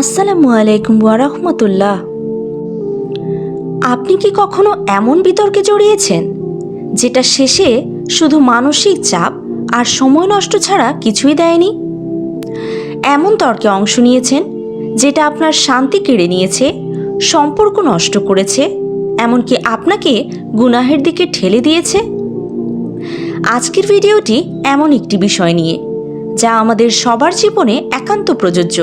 আসসালামু আলাইকুম ওয়ারহমতুল্লাহ আপনি কি কখনো এমন বিতর্কে জড়িয়েছেন, যেটা শেষে শুধু মানসিক চাপ আর সময় নষ্ট ছাড়া কিছুই দেয়নি? এমন তর্কে অংশ নিয়েছেন, যেটা আপনার শান্তি কেড়ে নিয়েছে, সম্পর্ক নষ্ট করেছে, এমনকি আপনাকে গুনাহের দিকে ঠেলে দিয়েছে? আজকের ভিডিওটি এমন একটি বিষয় নিয়ে, যা আমাদের সবার জীবনে একান্ত প্রযোজ্য।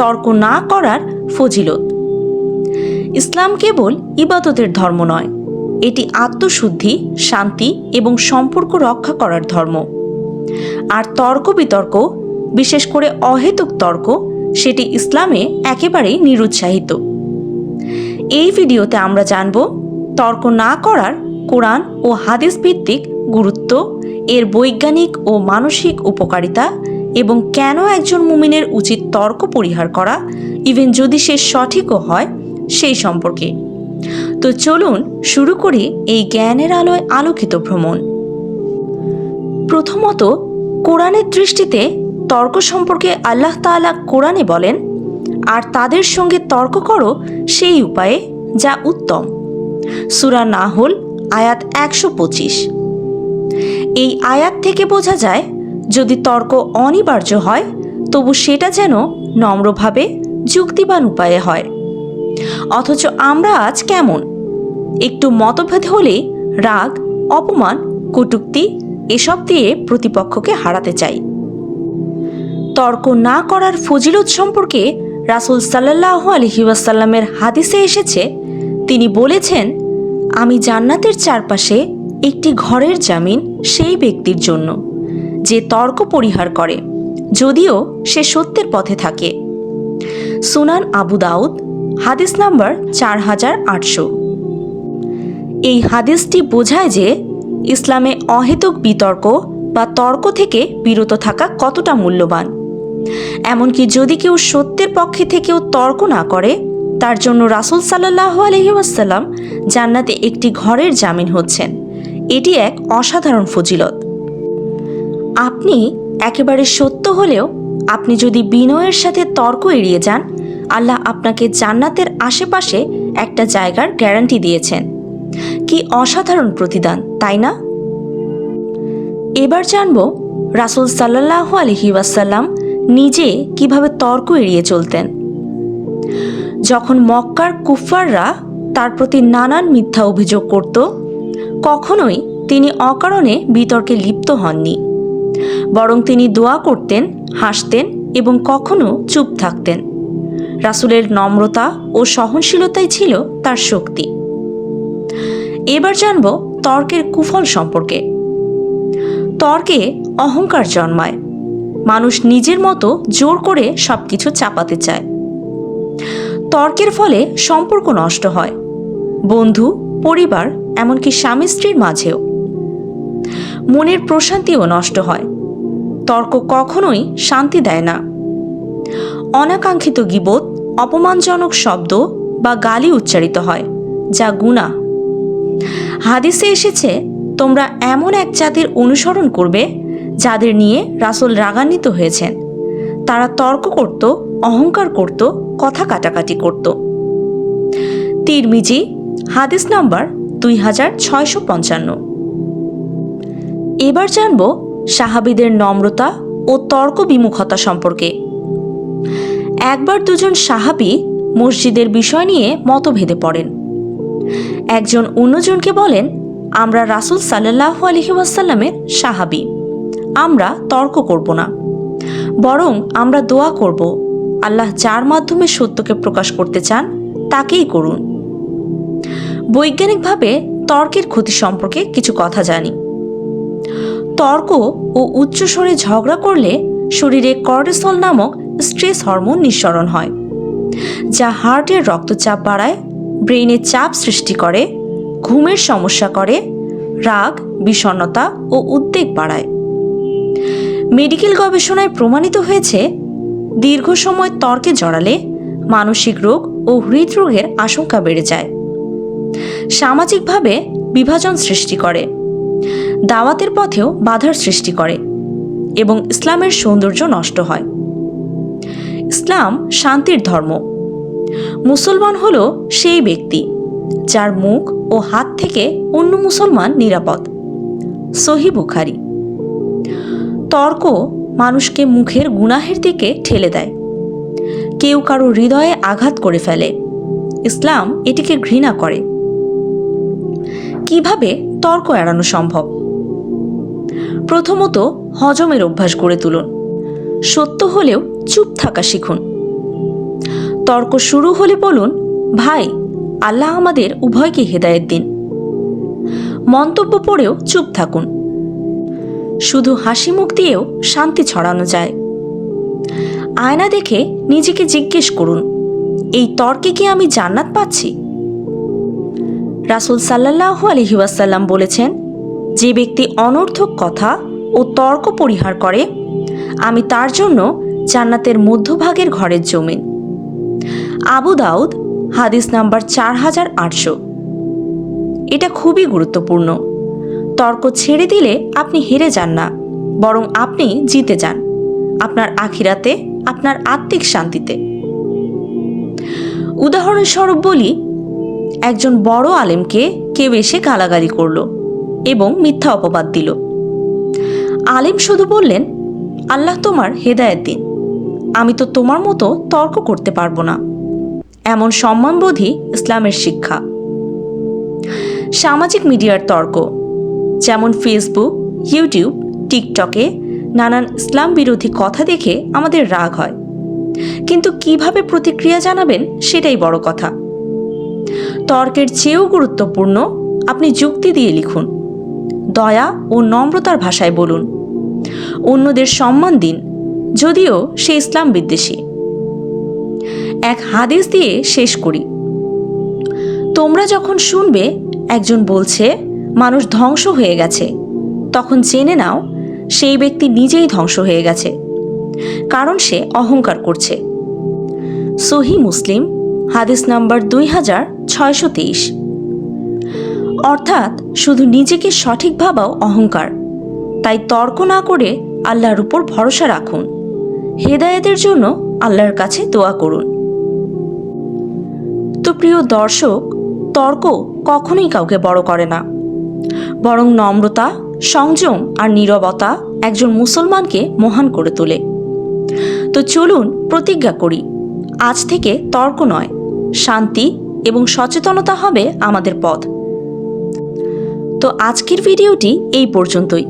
তর্ক না করার ফজিলত। ইসলাম কেবল ইবাদতের ধর্ম নয়, এটি আত্মশুদ্ধি, শান্তি এবং সম্পর্ক রক্ষা করার ধর্ম। আর তর্ক বিতর্ক, বিশেষ করে অহেতুক তর্ক, সেটি ইসলামে একেবারেই নিরুৎসাহিত। এই ভিডিওতে আমরা জানব, তর্ক না করার কোরআন ও হাদিস ভিত্তিক গুরুত্ব, এর বৈজ্ঞানিক ও মানসিক উপকারিতা এবং কেন একজন মুমিনের উচিত তর্ক পরিহার করা ইভেন যদি সে সঠিকও হয়, সেই সম্পর্কে। তো চলুন শুরু করি এই জ্ঞানের আলোয় আলোকিত ভ্রমণ। প্রথমত, কোরআনের দৃষ্টিতে তর্ক সম্পর্কে আল্লাহ তাআলা কোরআনে বলেন, আর তাদের সঙ্গে তর্ক করো সেই উপায়ে যা উত্তম। সুরা নাহল, আয়াত একশো পঁচিশ। এই আয়াত থেকে বোঝা যায় যদি তর্ক অনিবার্য হয়, তবু সেটা যেন নম্রভাবে, যুক্তিবান উপায়ে হয়। অথচ আমরা আজ কেমন? একটু মতভেদ হলে রাগ, অপমান, কটুক্তি এসব দিয়ে প্রতিপক্ষকে হারাতে চাই। তর্ক না করার ফজিলত সম্পর্কে রাসুল সাল্লাহ আলহিউসাল্লামের হাদিসে এসেছে, তিনি বলেছেন, আমি জান্নাতের চারপাশে একটি ঘরের জামিন সেই ব্যক্তির জন্য। যে তর্ক পরিহার করে, যদিও সে সত্যের পথে থাকে। সুনান আবু দাউদ, হাদিস নাম্বার চার হাজার আটশো। এই হাদিসটি বোঝায় যে, ইসলামে অহেতুক বিতর্ক বা তর্ক থেকে বিরত থাকা কতটা মূল্যবান। এমনকি যদি কেউ সত্যের পক্ষে থেকেও তর্ক না করে, তার জন্য রাসুল সাল্লাহ আলহিউসাল্লাম জান্নাতে একটি ঘরের জামিন হচ্ছেন। এটি এক অসাধারণ ফজিলত। আপনি একেবারে সত্য হলেও আপনি যদি বিনয়ের সাথে তর্ক এড়িয়ে যান, আল্লাহ আপনাকে জান্নাতের আশেপাশে একটা জায়গার গ্যারান্টি দিয়েছেন। কি অসাধারণ প্রতিদান, তাই না? এবার জানব রাসুল সাল্লাহ আলহি ওয়াসাল্লাম নিজে কীভাবে তর্ক এড়িয়ে চলতেন। যখন মক্কার কুফাররা তার প্রতি নানান মিথ্যা অভিযোগ করত, কখনোই তিনি অকারণে বিতর্কে লিপ্ত হননি। বরং তিনি দোয়া করতেন, হাসতেন এবং কখনো চুপ থাকতেন। রাসুলের নম্রতা ও সহনশীলতাই ছিল তার শক্তি। এবার জানব তর্কের কুফল সম্পর্কে। তর্কে অহংকার জন্মায়। মানুষ নিজের মতো জোর করে সবকিছু চাপাতে চায়। তর্কের ফলে সম্পর্ক নষ্ট হয়। বন্ধু, পরিবার, এমনকি স্বামী স্ত্রীর মাঝেও। মনের প্রশান্তিও নষ্ট হয়। তর্ক কখনোই শান্তি দেয় না। অনাকাঙ্ক্ষিত গিবোধ অপমানজনক শব্দ বা গালি উচ্চারিত হয়, যা গুণা হাদিসে এসেছে, তোমরা এমন এক জাতির অনুসরণ করবে, যাদের নিয়ে রাসুল রাগান্বিত হয়েছেন। তারা তর্ক করত, অহংকার করত, কথা কাটাকাটি করত। তিরমিজি, হাদিস নাম্বার দুই হাজার ছয়শো পঞ্চান্ন। এবার জানব সাহাবিদের নম্রতা ও তর্ক বিমুখতা সম্পর্কে। একবার দুজন সাহাবি মসজিদের বিষয় নিয়ে মতভেদে পড়েন। একজন অন্যজনকে বলেন, আমরা রাসুল সাল্লাহ আলহিউসাল্লামের সাহাবি। আমরা তর্ক করব না। বরং আমরা দোয়া করব। আল্লাহ যার মাধ্যমে সত্যকে প্রকাশ করতে চান, তাকেই করুন। বৈজ্ঞানিকভাবে তর্কের ক্ষতি সম্পর্কে কিছু কথা জানি। তর্ক ও উচ্চস্বরে ঝগড়া করলে শরীরে কর্টিসল নামক স্ট্রেস হরমোন নিঃসরণ হয়, যা হার্টের রক্তচাপ বাড়ায়, ব্রেইনে চাপ সৃষ্টি করে, ঘুমের সমস্যা করে, রাগ বিষণ্নতা ও উদ্বেগ বাড়ায়। মেডিকেল গবেষণায় প্রমাণিত হয়েছে, দীর্ঘ সময় তর্কে জড়ালে মানসিক রোগ ও হৃদরোগের আশঙ্কা বেড়ে যায়। সামাজিকভাবে বিভাজন সৃষ্টি করে। দাওয়াতের পথেও বাধার সৃষ্টি করে এবং ইসলামের সৌন্দর্য নষ্ট হয়। ইসলাম শান্তির ধর্ম। মুসলমান হল সেই ব্যক্তি যার মুখ ও হাত থেকে অন্য মুসলমান নিরাপদ। সহি বুখারি। তর্ক মানুষকে মুখের গুনাহের দিকে ঠেলে দেয়। কেউ কারও হৃদয়ে আঘাত করে ফেলে। ইসলাম এটিকে ঘৃণা করে। কীভাবে তর্ক এড়ানো সম্ভব? প্রথমত হজমের অভ্যাস গড়ে তুলুন। সত্য হলেও চুপ থাকা শিখুন। তর্ক শুরু হলে বলুন, ভাই, আল্লাহ আমাদের উভয়কে হেদায়েত দিন। মন্তব্য পড়েও চুপ থাকুন। শুধু হাসি মুখ দিয়েও শান্তি ছড়ানো যায়। আয়না দেখে নিজেকে জিজ্ঞেস করুন, এই তর্কে কি আমি জান্নাত পাচ্ছি? রাসুল সাল্লাহ আলহিউসাল্লাম বলেছেন যে ব্যক্তি অনর্থক কথা ও তর্ক পরিহার করে, আমি তার জন্য জান্নাতের মধ্যভাগের ঘরের জমিন। আবু দাউদ, হাদিস নাম্বার চার হাজার আটশো। এটা খুবই গুরুত্বপূর্ণ। তর্ক ছেড়ে দিলে আপনি হেরে যান না, বরং আপনি জিতে যান। আপনার আখিরাতে, আপনার আত্মিক শান্তিতে। উদাহরণস্বরূপ বলি, একজন বড় আলেমকে কেউ এসে গালাগালি করল। এবং মিথ্যা অপবাদ দিল। আলেম শুধু বললেন, আল্লাহ তোমার হেদায়েত দিন। আমি তো তোমার মতো তর্ক করতে পারব না। এমন সম্মানবোধই ইসলামের শিক্ষা। সামাজিক মিডিয়ার তর্ক, যেমন ফেসবুক ইউটিউব টিকটকে নানান ইসলাম বিরোধী কথা দেখে আমাদের রাগ হয়। কিন্তু কীভাবে প্রতিক্রিয়া জানাবেন সেটাই বড় কথা। তর্কের চেয়েও গুরুত্বপূর্ণ আপনি যুক্তি দিয়ে লিখুন। দয়া ও নম্রতার ভাষায় বলুন। অন্যদের সম্মান দিন, যদিও সে ইসলাম বিদ্বেষী। এক হাদিস দিয়ে শেষ করি। তোমরা যখন শুনবে, একজন বলছে, মানুষ ধ্বংস হয়ে গেছে। তখন জেনে নাও, সেই ব্যক্তি নিজেই ধ্বংস হয়ে গেছে, কারণ সে অহংকার করছে। সহি মুসলিম, হাদিস নাম্বার দুই হাজার ছয়শো তেইশ। অর্থাৎ শুধু নিজেকে সঠিক ভাবাও অহংকার। তাই তর্ক না করে আল্লাহর উপর ভরসা রাখুন। হেদায়েতের জন্য আল্লাহর কাছে দোয়া করুন। তো প্রিয় দর্শক, তর্ক কখনোই কাউকে বড় করে না। বরং নম্রতা, সংযম আর নীরবতা একজন মুসলমানকে মহান করে তোলে। তো চলুন প্রতিজ্ঞা করি, আজ থেকে তর্ক নয়, শান্তি এবং সচেতনতা হবে আমাদের পথ। তো আজকের ভিডিওটি এই পর্যন্তই।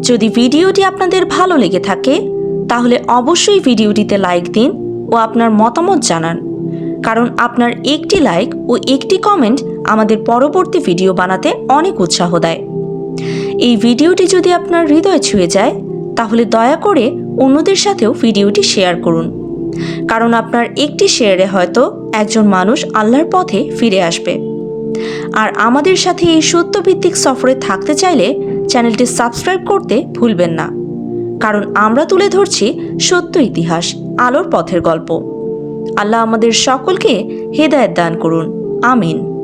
যদি ভিডিওটি আপনাদের ভালো লেগে থাকে, তাহলে অবশ্যই ভিডিওটিতে লাইক দিন ও আপনার মতামত জানান। কারণ আপনার একটি লাইক ও একটি কমেন্ট আমাদের পরবর্তী ভিডিও বানাতে অনেক উৎসাহ দেয়। এই ভিডিওটি যদি আপনার হৃদয় ছুঁয়ে যায়, তাহলে দয়া করে অন্যদের সাথেও ভিডিওটি শেয়ার করুন। কারণ আপনার একটি শেয়ারে হয়তো একজন মানুষ আল্লাহর পথে ফিরে আসবে। আর আমাদের সাথে এই সত্যভিত্তিক সফরে থাকতে চাইলে চ্যানেলটি সাবস্ক্রাইব করতে ভুলবেন না। কারণ আমরা তুলে ধরছি সত্য ইতিহাস, আলোর পথের গল্প। আল্লাহ আমাদের সকলকে হেদায়ত দান করুন। আমিন।